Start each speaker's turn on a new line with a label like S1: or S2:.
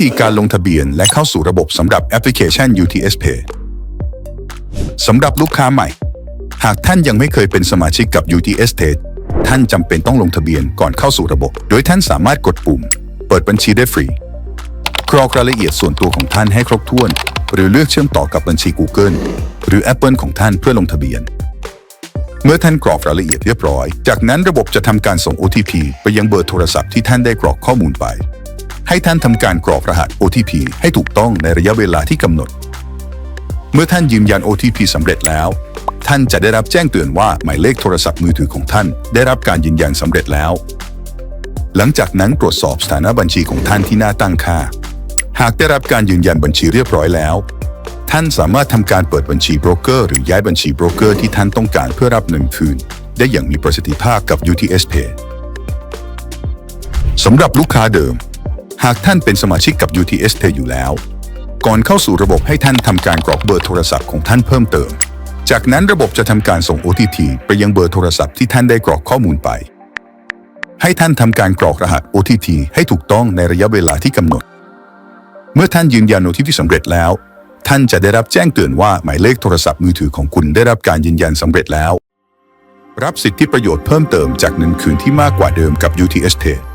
S1: ธีการลงทะเบียนและเข้าสู่ระบบสำหรับแอปพลิเคชัน UTS Pay สำหรับลูกค้าใหม่ หากท่านยังไม่เคยเป็นสมาชิกกับ UTS Pay ท่านจำเป็นต้องลงทะเบียนก่อนเข้าสู่ระบบ โดยท่านสามารถกดปุ่ม เปิดบัญชีได้ฟรี กรอกรายละเอียดส่วนตัวของท่านให้ครบถ้วน หรือเลือกเชื่อมต่อกับบัญชี Google หรือ Apple ของท่านเพื่อลงทะเบียน เมื่อท่านกรอกรายละเอียดเรียบร้อย จากนั้นระบบจะทำการส่ง OTP ไปยังเบอร์โทรศัพท์ที่ท่านได้กรอกข้อมูลไป ให้ท่านทำการกรอกรหัส OTP ให้ถูกต้องในระยะเวลาที่กำหนด เมื่อท่านยืนยัน OTP สำเร็จแล้ว ท่านจะได้รับแจ้งเตือนว่าหมายเลขโทรศัพท์มือถือของท่าน ได้รับการยืนยันสำเร็จแล้ว หลังจากนั้นตรวจสอบสถานะบัญชีของท่านที่หน้าตั้งค่า หากได้รับการยืนยันบัญชีเรียบร้อยแล้ว ท่านสามารถทำการเปิดบัญชีโบรกเกอร์หรือย้ายบัญชีโบรกเกอร์ที่ท่านต้องการเพื่อรับเงินคืน ได้อย่างมีประสิทธิภาพกับ UTS Pay สำหรับลูกค้าเดิม หากท่านเป็นสมาชิกกับ UTS Pay อยู่แล้ว ก่อนเข้าสู่ระบบให้ท่านทำการกรอกเบอร์โทรศัพท์ของท่านเพิ่มเติม จากนั้นระบบจะทำการส่ง OTP ไปยังเบอร์โทรศัพท์ที่ท่านได้กรอกข้อมูลไป ให้ท่านทำการกรอกรหัส OTP ให้ถูกต้องในระยะเวลาที่กำหนด เมื่อท่านยืนยัน OTP สำเร็จแล้ว ท่านจะได้รับแจ้งเตือนว่าหมายเลขโทรศัพท์มือถือของคุณได้รับการยืนยันสำเร็จแล้ว รับสิทธิประโยชน์เพิ่มเติมจากเงินคืนที่มากกว่าเดิมกับ UTS Pay